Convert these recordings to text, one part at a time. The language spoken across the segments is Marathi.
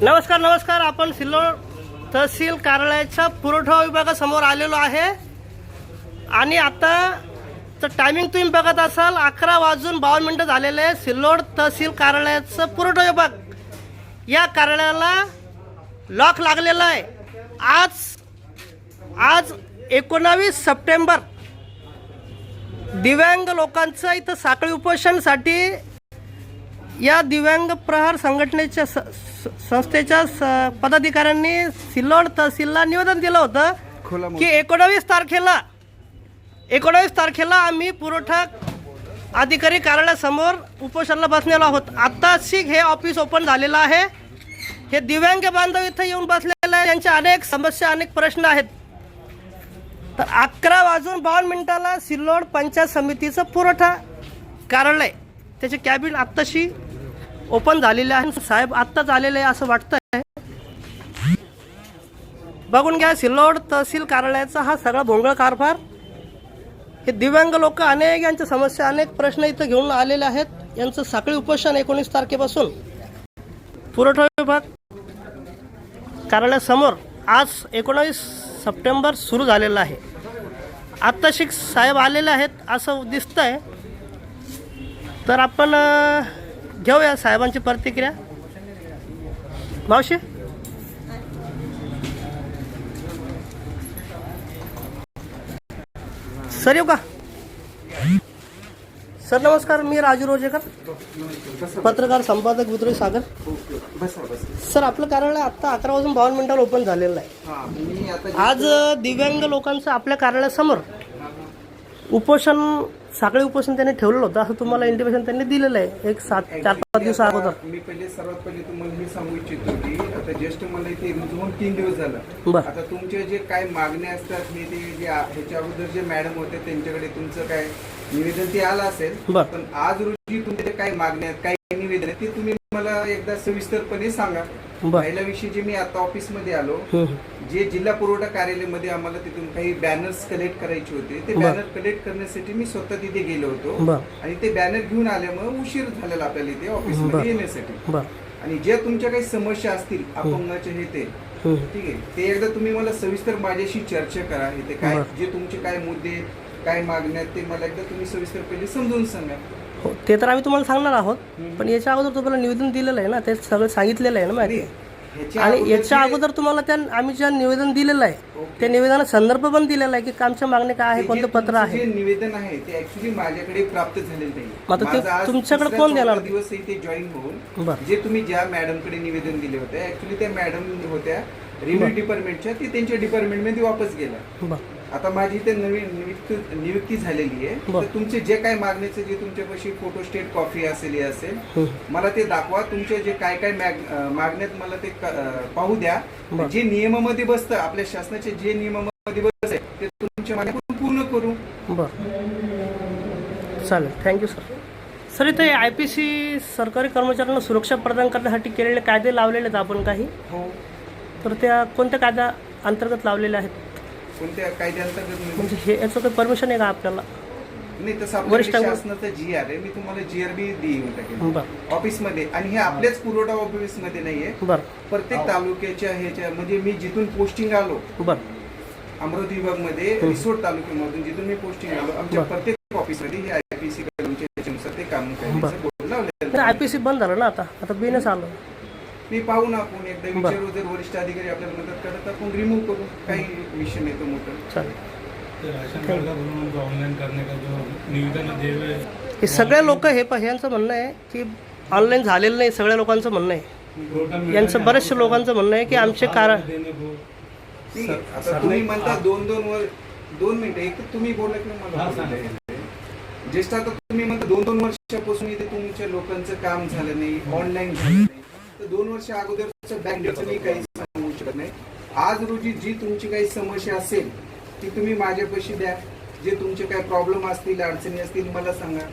नमस्कार नमस्कार. आपण सिल्लोड तहसील कार्यालयाच्या पुरवठा विभागासमोर आलेलो आहे. आणि आता तर टायमिंग तुम्ही बघत असाल अकरा वाजून बावन्न मिनटं झालेले आहे सिल्लोड तहसील कार्यालयाचं पुरवठा विभाग. या कार्यालयाला लॉक लागलेलं आहे. आज आज एकोणावीस सप्टेंबर. दिव्यांग लोकांचं इथं साखळी उपोषणसाठी या दिव्यांग प्रहार संघटनेच्या स- संस्थेच्या स- पदाधिकाऱ्यांनी सिल्लोड तहसीलला निवेदन दिलं होतं की एकोणावीस तारखेला एकोणावीस तारखेला आम्ही पुरवठा अधिकारी कार्यालयासमोर उपोषणाला बसलेलो आहोत. आत्ताशी हे ऑफिस ओपन झालेलं आहे. हे दिव्यांग बांधव इथं येऊन बसलेले आहे यांच्या अनेक समस्या अनेक प्रश्न आहेत. तर अकरा वाजून बावन्न मिनिटाला सिल्लोड पंचायत समितीचं पुरवठा कार्यालय त्याचे कॅबिन आत्ताशी ओपन झालेले आहे. साहेब आत्ताच आलेले आहे असं वाटतंय. बघून घ्या सिल्लोड तहसील कार्यालयाचा हा सगळा भोंगळ कारभार. हे दिव्यांग लोक अनेक यांच्या समस्या अनेक प्रश्न इथं घेऊन आलेले आहेत. यांचं साखळी उपोषण एकोणीस तारखेपासून. पुरवठा विभाग कार्यालयासमोर आज एकोणावीस सप्टेंबर सुरू झालेलं आहे. आत्ता शिक साहेब आलेले आहेत असं दिसतंय. तर आपण घेऊया साहेबांची प्रतिक्रिया. मावशी? सर येऊ का? सर नमस्कार मी राजू रोजेकर पत्रकार संपादक विद्रोही सागर. सर आपलं कार्यालय आत्ता अकरा वाजून बावन्न मिनिटावर ओपन झालेलं आहे आज दिव्यांग लोकांचं आपल्या कार्यालयासमोर उपोषण साखळी उपोषण त्यांनी ठेवलेलं होतं असं तुम्हाला इंटिमेशन त्यांनी दिलेलं आहे. एक सात चार पाच दिवसा अगोदर. मी पहिले सर्वात पहिले तुम्हाला मी सांगू इच्छितो की आता ज्येष्ठ मला इथे रुजवून तीन दिवस झालं. बरं. आता तुमचे जे काय मागण्या असतात हे ते जे ह्याच्या अगोदर जे मॅडम होते त्यांच्याकडे तुमचं काय निवेदन ते आलं असेल. पण आज रोजी तुमचे काय मागण्या आहेत काय निवेदन आहे ते तुम्ही मला एकदा सविस्तरपणे सांगा. पहिल्या विषयी जे मी आता ऑफिसमध्ये आलो. जे जिल्हा पुरवठा कार्यालयामध्ये आम्हाला तिथून काही बॅनर्स कलेक्ट करायचे होते ते. बॅनर कलेक्ट करण्यासाठी मी स्वतः तिथे गेलो होतो आणि ते बॅनर घेऊन आल्यामुळे उशीर झालेला आपल्याला इथे. ऑफिसमध्ये येण्यासाठी आणि जे तुमच्या काही समस्या असतील अपंगाचे हे ते. ठीक आहे ते एकदा तुम्ही मला सविस्तर माझ्याशी चर्चा करा इथे काय बरं. जे तुमचे काय मुद्दे काय मागण्या ते मला एकदा तुम्ही सविस्तर पहिले समजून सांगा हो ते तर आम्ही तुम्हाला सांगणार आहोत. पण याच्या अगोदर तुम्हाला निवेदन दिलेलं आहे ना ते सगळं सांगितलेलं आहे ना माहिती? आणि याच्या अगोदर तुम्हाला त्या आम्ही जे निवेदन दिलेलं आहे. त्या निवेदनात संदर्भ पण दिलेला आहे की आमच्या मागणी काय आहे कोणतं पत्र आहे? निवेदन आहे ते ऍक्च्युली माझ्याकडे प्राप्त झालेलं नाही. आता ते तुमच्याकडे कोण देणार? दिवस इथे जॉईन होऊन जे तुम्ही ज्या मॅडमकडे निवेदन दिले होते ऍक्च्युली त्या मॅडम होत्या रेव्हेन्यू डिपार्टमेंटच्या ते त्यांच्या डिपार्टमेंटमध्ये वापस बरं. आता माझी इथे नवीन नियुक्ती नियुक्ती झालेली आहे. बरं. तर तुमचे जे काय मागण्याचे जे तुमच्यापाशी फोटो स्टेट कॉफी असेल हे असेल. मला ते दाखवा. तुमचे जे काय काय मॅग- अं, मागण्यात मला ते क- अं, पाहू द्या. बरं. जे नियमामध्ये बसतं आपल्या शासनाचे जे नियमामध्ये बसत ते तुमच्या मागण्या पूर्ण करू. बरं. चालेल. थँक्यू सर सर इथे आय पी सी सरकारी कर्मचाऱ्यांना सुरक्षा प्रदान करण्यासाठी केलेले कायदे लावलेले आहेत आपण काही? हो. तर त्या कोणत्या कायद्या अंतर्गत लावलेले आहेत? कोणत्या कायद्याअंतर्गत नाही? म्हणजे हे याचं काही परमिशन आहे का आपल्याला? नाही तसं वरिष्ठ- आपल्या शासनाचा जी आर आहे मी तुम्हाला जी आर बी बरं. ऑफिसमध्ये आणि हे आपल्याच पुरवठा ऑफिसमध्ये नाहीये बरं. प्रत्येक तालुक्याच्या ह्याच्या म्हणजे मी जिथून पोस्टिंग आलो बरं. अमरावती विभागमध्ये रिसोड तालुक्यामधून जिथून मी पोस्टिंग आलो आमच्या बरं. प्रत्येक ऑफिसमध्ये हे आय पी सी त्याच्यानुसार ते काम बरं. करायचं बोर्ड लावलेलं तर आहे. आय पी सी बंद झालं ना आता? आता बिनच आलं. मी पाहू ना आपण एकदा. विचारू जर वरिष्ठ अधिकारी आपल्याला मदत करत तर आपण रिमूव्ह करू. काही विषय नाही तो मोठा. का जो निवेदन हे सगळे लोक हे प- ह्यांचं म्हणणं आहे की ऑनलाईन झालेलं नाही सगळ्या लोकांचं म्हणणं आहे. यांचं बरेचशे लोकांचं म्हणणं आहे की आमचे कारण तुम्ही म्हणता दोन दोन वर दोन मिनिटं. एक तुम्ही बोलत नाही मला. ज्येष्ठ आता तुम्ही म्हणता दोन दोन वर्षापासून इथे तुमच्या लोकांचं काम झालं नाही ऑनलाईन झालं नाही. तर दोन वर्ष अगोदरचं बँक मी काही सांगू शकत नाही. आज रोजी जी तुमची काही समस्या असेल ती तुम्ही माझ्यापाशी द्या. जे तुमचे काही प्रॉब्लेम असतील अडचणी असतील मला सांगा.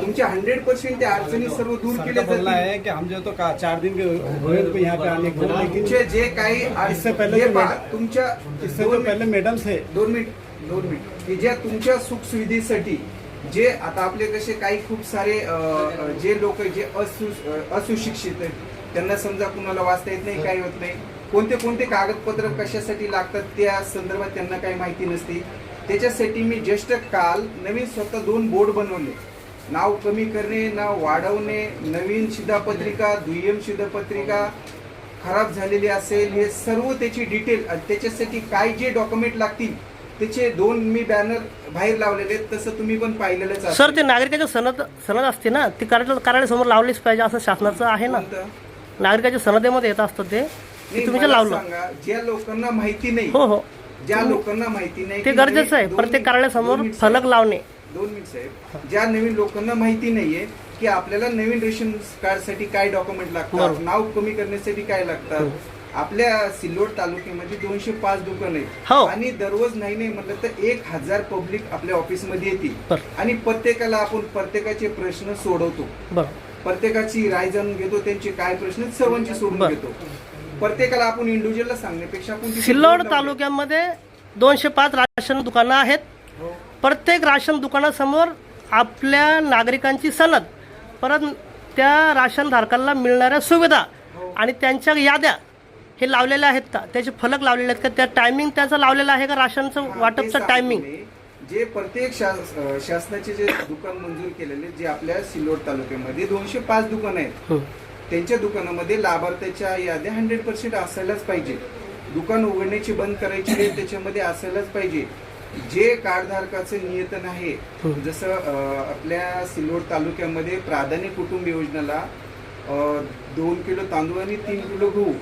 तुमच्या हंड्रेड पर्सेंट त्या अडचणी सर्व दूर सर केल्या का बोलना जातील है कि हम जो तो का चार दिन के हुए थे यहाँ पे आने को लेकिन तुमचे जे काही इससे पहले हे तुमच्या इससे दोन जो मिनिट- पहले मैडम से दोन मिनिट. दोन मिनिट. की ज्या तुमच्या सुखसुविधेसाठी जे आता आपले कसे काही खूप सारे जे लोक जे असु असुशिक्षित आहेत त्यांना समजा कुणाला वाचता येत नाही काही होत नाही. कोणते कोणते कागदपत्र कशासाठी लागतात त्या संदर्भात त्यांना काही माहिती नसते. त्याच्यासाठी मी जस्ट काल नवीन स्वतः दोन बोर्ड बनवले. नाव कमी करणे नाव वाढवणे नवीन शिधापत्रिका दुय्यम शिधापत्रिका खराब झालेली असेल हे सर्व त्याची डिटेल आणि त्याच्यासाठी काय जे डॉक्युमेंट लागतील त्याचे दोन मी बॅनर बाहेर लावलेले आहेत तसं तुम्ही पण पाहिलेलंच असेल. सर ते नागरिकाची सनद सनद असते ना ती कार्यालय कार्यालयासमोर लावलीच पाहिजे असं शासनाचं आहे ना कोणतं? नागरिकाच्या सनदेमध्ये येत असतं ते नाही, तुम्ही जे मला लावलं सांगा ज्या लोकांना माहिती नाही हो हो ज्या लोकांना माहिती नाही ते की गरजेचं आहे प्रत्येक दोन- कार्यालयासमोर मिनिट फलक साहेब. लावणे दोन मिनिट साहेब ज्या नवीन लोकांना माहिती नाहीये की आपल्याला नवीन रेशन कार्डसाठी काय डॉक्युमेंट लागतात बरोबर. नाव कमी करण्यासाठी काय लागतात आपल्या सिल्लोड तालुक्यामध्ये दोनशे पाच दुकान हो. आहेत आणि दररोज नाही नाही म्हटलं तर एक हजार पब्लिक आपल्या ऑफिसमध्ये बरं. आणि प्रत्येकाला आपण प्रत्येकाचे प्रश्न सोडवतो बरं प्रत्येकाची राय जाणून घेतो त्यांचे काय प्रश्न आहेत, सर्वांची सोडून बरं. घेतो प्रत्येकाला आपण इंडिव्हिज्युअलला सांगण्यापेक्षा आपण तिथे सिल्लोड. तालुक्यामध्ये दोनशे पाच राशन दुकानं आहेत हो. प्रत्येक राशन दुकानासमोर आपल्या नागरिकांची सनद परत त्या राशन धारकांना मिळणाऱ्या सुविधा आणि त्यांच्या याद्या हे लावलेल्या आहेत का? त्याचे फलक लावलेले आहेत का? त्या टायमिंग त्याचं लावलेलं आहे का? राशनचं हा, वाटपचं टायमिंग. जे प्रत्येक शासनाचे जे दुकान मंजूर केलेले जे आपल्या सिल्लोड तालुक्यामध्ये दोनशे पाच दुकान आहेत. त्यांच्या दुकानामध्ये लाभार्थ्याच्या याद्या हंड्रेड पर्सेंट असायलाच पाहिजे. दुकान उघडण्याची बंद करायची वेळ त्याच्यामध्ये असायलाच पाहिजे. जे कार्डधारकाचं नियतन आहे जसं अं, आपल्या सिल्लोड तालुक्यामध्ये प्राधान्य कुटुंब योजनेला दोन किलो तांदूळ आणि तीन किलो गहू